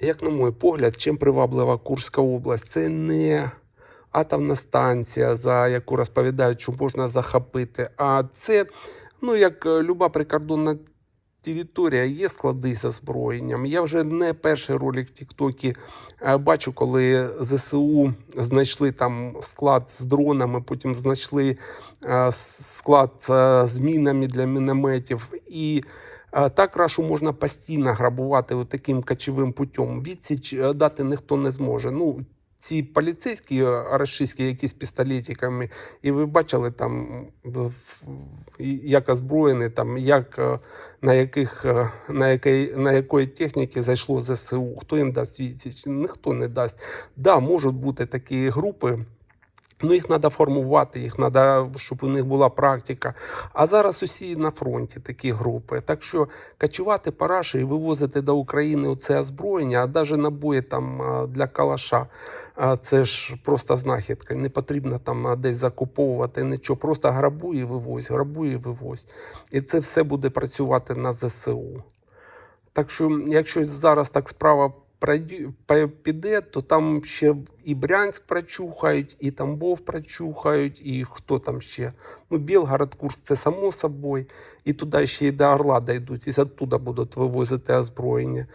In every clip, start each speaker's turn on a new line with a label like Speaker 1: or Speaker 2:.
Speaker 1: як на мій погляд, чим приваблива Курська область, це не атомна станція, за яку розповідають, що можна захопити, а це, ну, як е, люба прикордонна територія, є склади з озброєнням. Я вже не перший ролик в Тіктокі бачу, коли ЗСУ знайшли там склад з дронами, потім знайшли е, склад е, з мінами для мінометів. І так рашу можна постійно грабувати таким кочовим путем. Відсіч е, дати ніхто не зможе. Ну, ці поліцейські е, рашистські, які з пістолетиками, і ви бачили там, як озброєні, там, як, е, на, яких, е, на, якій, на якої техніки зайшло ЗСУ, хто їм дасть відсіч? Ніхто не дасть. Да, можуть бути такі групи, Ну, їх треба формувати, їх треба, щоб у них була практика. А зараз усі на фронті такі групи. Так що качувати параші і вивозити до України оце озброєння, а навіть набої там для калаша. Це ж просто знахідка. Не потрібно там десь закуповувати нічого. Просто грабуй і вивозь, грабуй і вивозь. І це все буде працювати на ЗСУ. Так що, якщо зараз так справа піде, то там ще і Брянськ прочухають, і Тамбов прочухають, і хто там ще. Ну, Білгород, Курс, це само собою. І туди ще й до Орла дійдуть, і звідти будуть вивозити озброєння.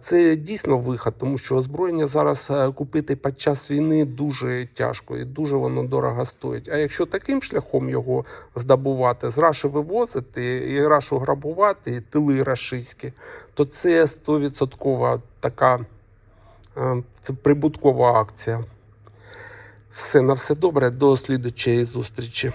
Speaker 1: Це дійсно виход, тому що озброєння зараз е, купити під час війни дуже тяжко і дуже воно дорого стоїть. А якщо таким шляхом його здобувати, з Раші вивозити і Рашу грабувати, і тили рашистські, то це 100% така е, це прибуткова акція. Все на все добре, до слідучої зустрічі.